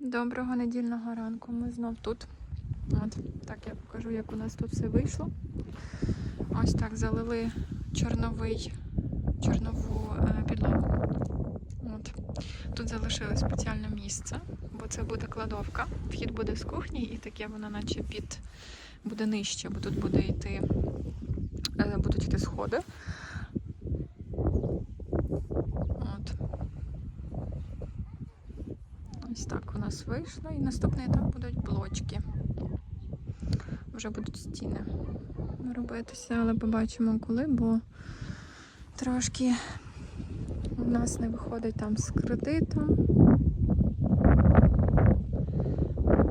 Доброго недільного ранку. Ми знов тут. От так я покажу, як у нас тут все вийшло. Ось так залили чорновий, чорнову е, підлогу. От. Тут залишили спеціальне місце, бо це буде кладовка. Вхід буде з кухні, і таке воно наче під буде нижче, бо тут буде йти, е, будуть йти сходи. От. Ось так у нас вийшло. І наступний етап будуть блочки. Вже будуть стіни робитися, але побачимо коли, бо трошки у нас не виходить там з кредитом.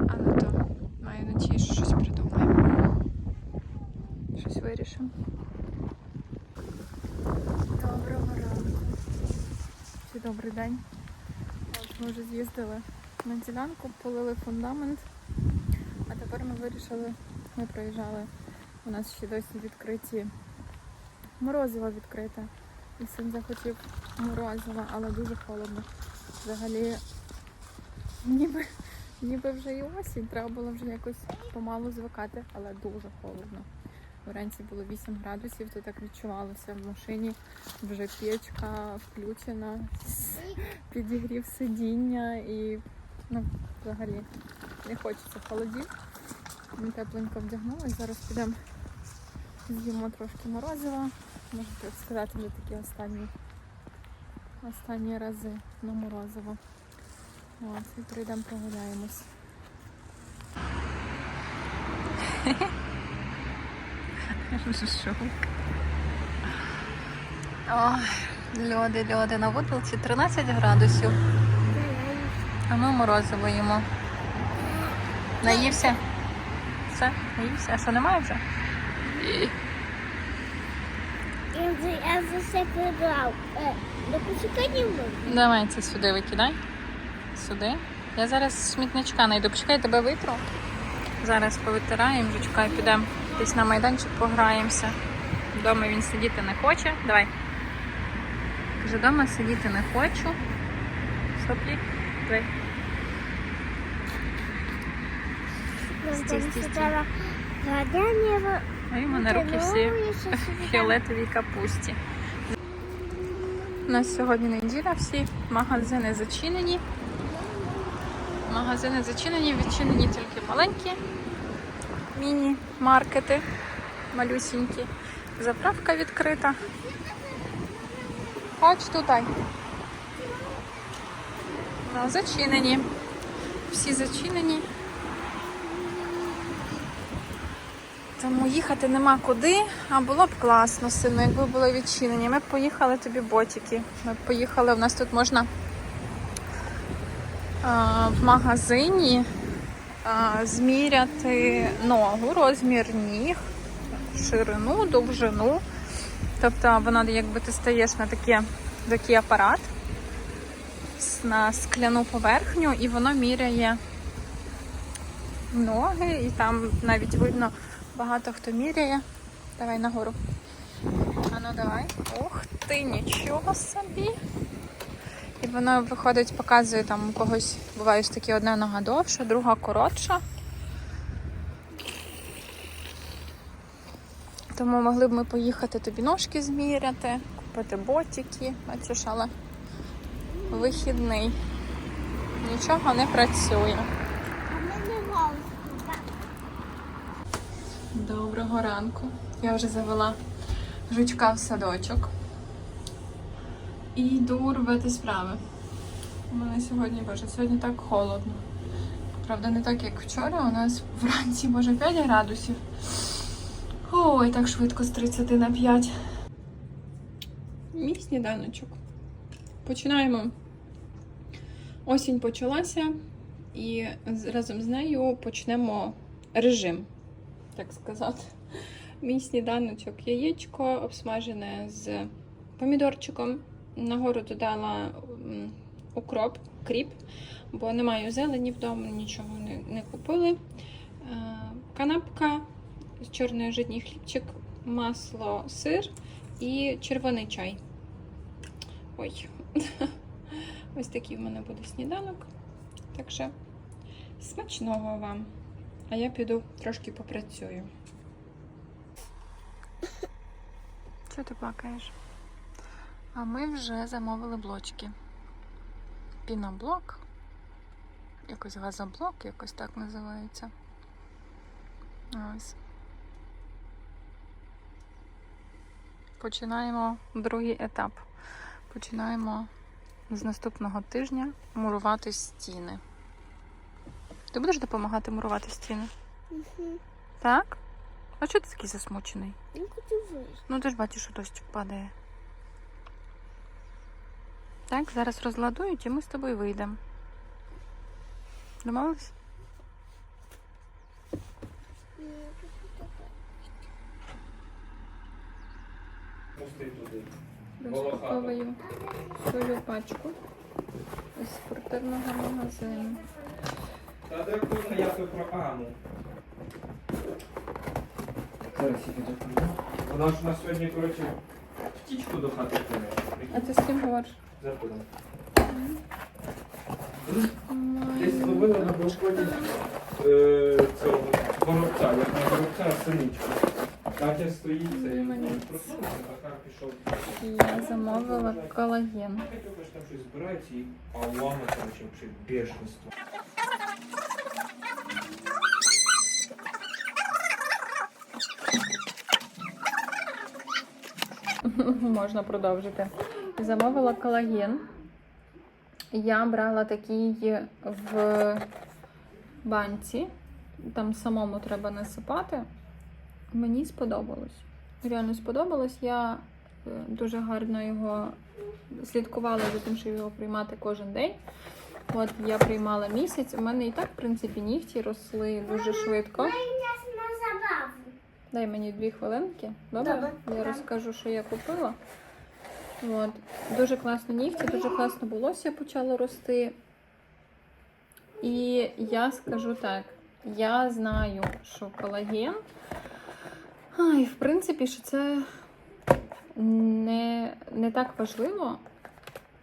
Але то маю надію, що щось придумаємо. Щось вирішимо. Доброго ранку. Чи добрий день. Ми вже з'їздили на ділянку, полили фундамент, а тепер ми вирішили, ми проїжджали. У нас ще досі відкриті морозиво відкрите. І син захотів морозива, але дуже холодно. Взагалі, ніби, ніби вже і осінь, треба було вже якось помалу звикати, але дуже холодно. Вранці було 8 градусів, то так відчувалося в машині. Вже печка включена, підігрів сидіння і ну, взагалі не хочеться холодів. Ми тепленько вдягнулися. Зараз підемо з'їмо трошки морозива. Можна так сказати, вже такі останні, останні рази на морозиво. От, і прийдемо прогуляємось. Ой, льоди, льоди. На вулиці 13 градусів. А ми морозиво їмо. Наївся? Все, наївся. А що немає вже? Я вже все прибрав. Е. Давай це сюди викидай. Сюди. Я зараз смітничка найду. Почекай, тебе витру. Зараз повитираємо, вже чекай, підемо десь на майданчик пограємося. Вдома він сидіти не хоче. Давай. Каже, вдома сидіти не хочу. Соплі. Стій. А у мене руки всі фіолетовій капусті. У нас сьогодні неділя, всі магазини зачинені. Магазини зачинені, відчинені тільки маленькі міні-маркети, малюсінькі. Заправка відкрита. Хоч тутай. Зачинені. Всі зачинені. Тому їхати нема куди, а було б класно сильно, якби були відчинені. Ми б поїхали тобі ботики. Ми б поїхали, у нас тут можна а, в магазині а, зміряти ногу, розмір ніг, ширину, довжину. Тобто вона, якби ти стаєш на таке, такий апарат на скляну поверхню, і воно міряє ноги, і там навіть видно багато хто міряє. Давай нагору. А ну давай. Ух ти, нічого собі. І воно виходить, показує там у когось, буває ж таки одна нога довша, друга коротша. Тому могли б ми поїхати тобі ножки зміряти, купити ботики. Бачиш, але вихідний. Нічого не працює. Доброго ранку. Я вже завела жучка в садочок. І йду робити справи. У мене сьогодні, боже, сьогодні так холодно. Правда, не так, як вчора. У нас вранці, може, 5 градусів. Ой, так швидко з 30 на 5. Мій сніданочок. Починаємо. Осінь почалася, і разом з нею почнемо режим так сказати. Мій сніданочок яєчко обсмажене з помідорчиком. Нагору додала укроп, кріп, бо не маю зелені вдома, нічого не, не купили. Е, канапка, чорний житній хлібчик, масло, сир і червоний чай. Ой. Ось такий в мене буде сніданок. Так що смачного вам. А я піду трошки попрацюю. Чого ти плакаєш? А ми вже замовили блочки. Піноблок. Якось газоблок, якось так називається. Ось. Починаємо другий етап. Починаємо з наступного тижня мурувати стіни. Ти будеш допомагати мурувати стіни? Угу. Так? А чого ти такий засмучений? Я хочу вийти. Ну ти ж бачиш, що дощик падає. Так, зараз розладують і ми з тобою вийдемо. Домовились? Пусти туди. Розпаковую свою пачку із спортивного магазину. Та дракона я то про Ану. Зараз я піду. Вона ж у нас сьогодні, коротше, птічку до хати А принесла. ти з ким говориш? Запитам. Десь зловила на балконі е, цього горобця, як на горобця синичку. Катя стоїть, це Ну, мені проснувся, а Кар пішов. Я замовила колаген. Катя там щось збирається і а лама, коротше, взагалі бешенство. Можна продовжити. Замовила колаген. Я брала такий в банці. Там самому треба насипати. Мені сподобалось. Реально сподобалось. Я е, дуже гарно його слідкувала за тим, щоб його приймати кожен день. От я приймала місяць. У мене і так, в принципі, нігті росли дуже швидко. Дай мені дві хвилинки. Добре? Добре. Я розкажу, що я купила. От. Дуже класно нігті, дуже класно волосся почало рости. І я скажу так: я знаю, що колаген. Ай, в принципі, що це не, не так важливо.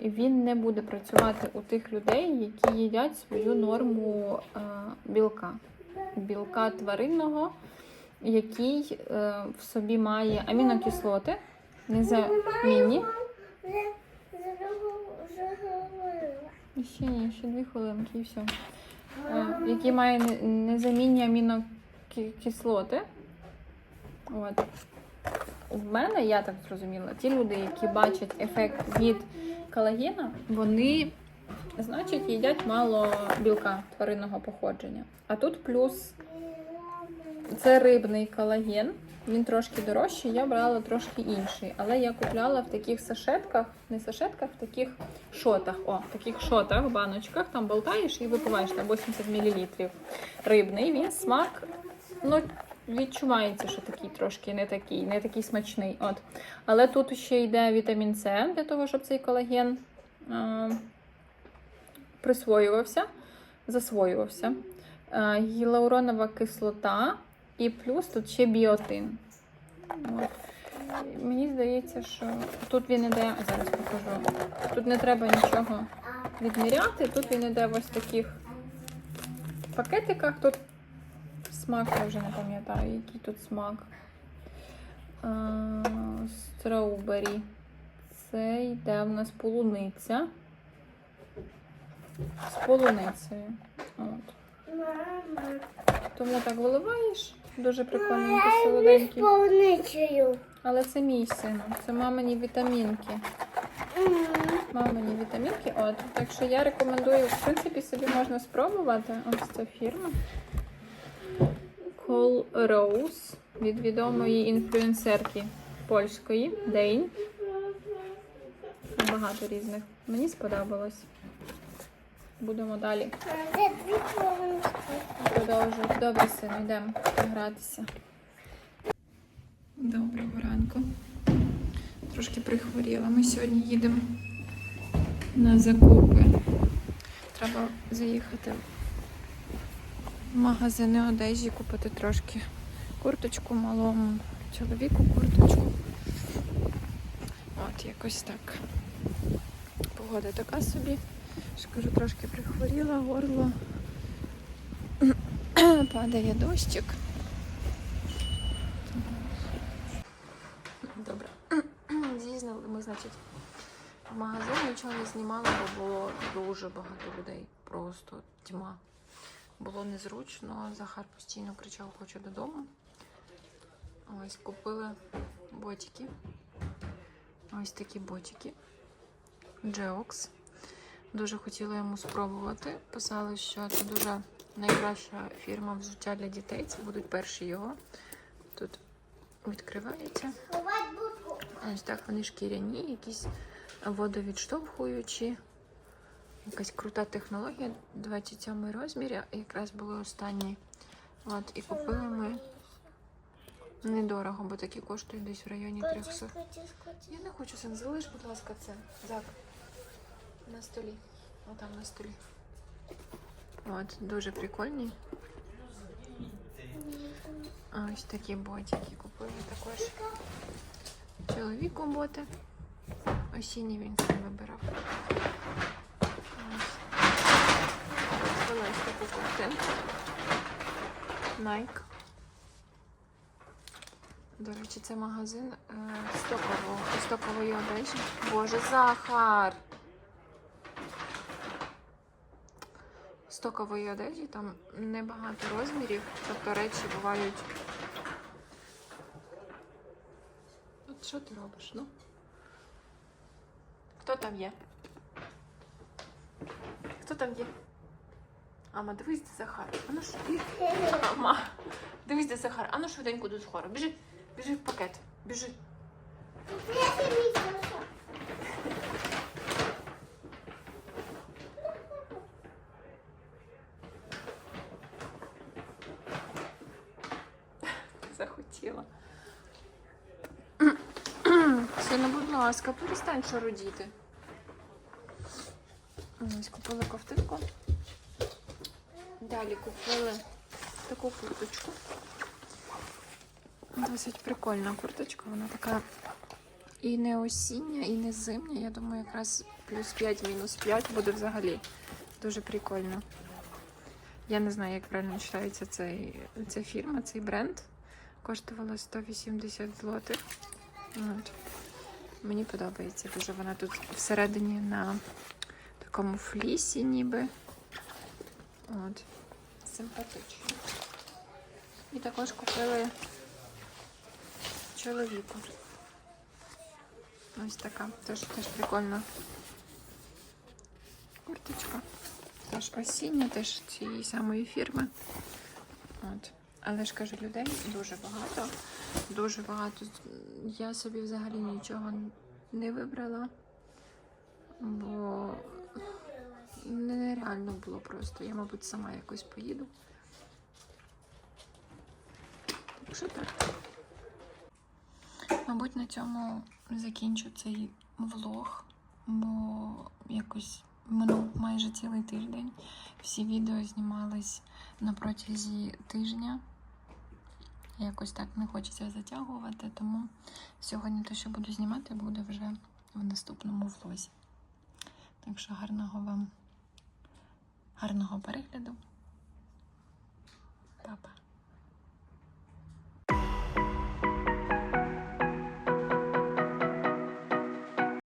І він не буде працювати у тих людей, які їдять свою норму е, білка. Білка тваринного який е, в собі має амінокислоти, незамінні. Ще ні, ще дві хвилинки і все. Е, який має незамінні амінокислоти. От. В мене, я так зрозуміла, ті люди, які бачать ефект від колагена, вони, значить, їдять мало білка тваринного походження. А тут плюс Це рибний колаген. Він трошки дорожчий, я брала трошки інший. Але я купляла в таких сашетках, не сашетках, в таких шотах. О, в таких шотах, баночках, там болтаєш і випиваєш там 80 мл. Рибний, він смак, ну, відчувається, що такий трошки не такий, не такий смачний. От. Але тут ще йде вітамін С для того, щоб цей колаген е, присвоювався, засвоювався. Е, гіалуронова кислота і плюс тут ще біотин. От. Мені здається, що тут він іде, зараз покажу. Тут не треба нічого відміряти. Тут він іде в ось таких пакетиках. Тут смак, я вже не пам'ятаю, який тут смак. Строубері. Це йде в нас полуниця. З полуницею. От. Тому так виливаєш. Дуже не солоденький. сповничаю. Але це мій син. Це мамині вітамінки. Мамині вітамінки. От. Так що я рекомендую, в принципі, собі можна спробувати. Ось ця фірма. Call Rose від відомої інфлюенсерки польської Дейн. Багато різних. Мені сподобалось. Будемо далі хвилинки? Добре, сину, йдемо гратися. Доброго ранку. Трошки прихворіла. Ми сьогодні їдемо на закупи. Треба заїхати магазини одежі, купити трошки курточку малому, чоловіку курточку. От якось так. Погода така собі. Ж кажу, трошки прихворіла, горло. Падає дощик. Добре. З'їздили ми, значить, в магазин нічого не знімали, бо було дуже багато людей. Просто тьма. Було незручно. Захар постійно кричав, хочу додому. Ось купили ботики. Ось такі ботики. Джеокс. Дуже хотіла йому спробувати. Писали, що це дуже найкраща фірма взуття для дітей. Це будуть перші його. Тут відкривається. Ось так вони шкіряні, якісь водовідштовхуючі. Якась крута технологія, 27 розмір, якраз були останні. От, і купили ми недорого, бо такі коштують десь в районі 300. Скочи, скочи. Я не хочу син, залиш, будь ласка, це. Зак. На столі. Отам на столі. От, дуже прикольні. Ось такі ботики купили також. Чоловіку боти. Осінні він сам вибирав. Ось. Купила ось таку ковтинку. Nike. До речі, це магазин е, стокового, стокової одежі. Боже, Захар! Стокової одежі, там небагато розмірів, тобто речі бувають. От що ти робиш? Ну? Хто там є? Хто там є? Ама, дивись, де Захар. А ну ж, Ама, дивись, де Захар. А ну швиденько до Захара. Біжи, біжи в пакет. Біжи. Захотіла. Сина, будь ласка, перестань шарудіти. Ось купили ковтинку. Далі купили таку курточку. Досить прикольна курточка. Вона така і не осіння, і не зимня. Я думаю, якраз плюс 5, мінус 5 буде взагалі дуже прикольно. Я не знаю, як правильно читається цей, ця фірма, цей бренд. Коштувала 180 злотих. От. Мені подобається дуже. Вона тут всередині на такому флісі ніби. От. Симпатично. І також купили чоловіку. Ось така. Теж, теж прикольна курточка. Теж осіння, теж цієї самої фірми. От. Але ж кажу, людей дуже багато. Дуже багато. Я собі взагалі нічого не вибрала, бо нереально було просто. Я, мабуть, сама якось поїду. Так що так. Мабуть, на цьому закінчу цей влог, бо якось минув майже цілий тиждень. Всі відео знімались на протязі тижня. Якось так не хочеться затягувати, тому сьогодні те, що буду знімати, буде вже в наступному влозі. Так що гарного вам, гарного перегляду. Па-па.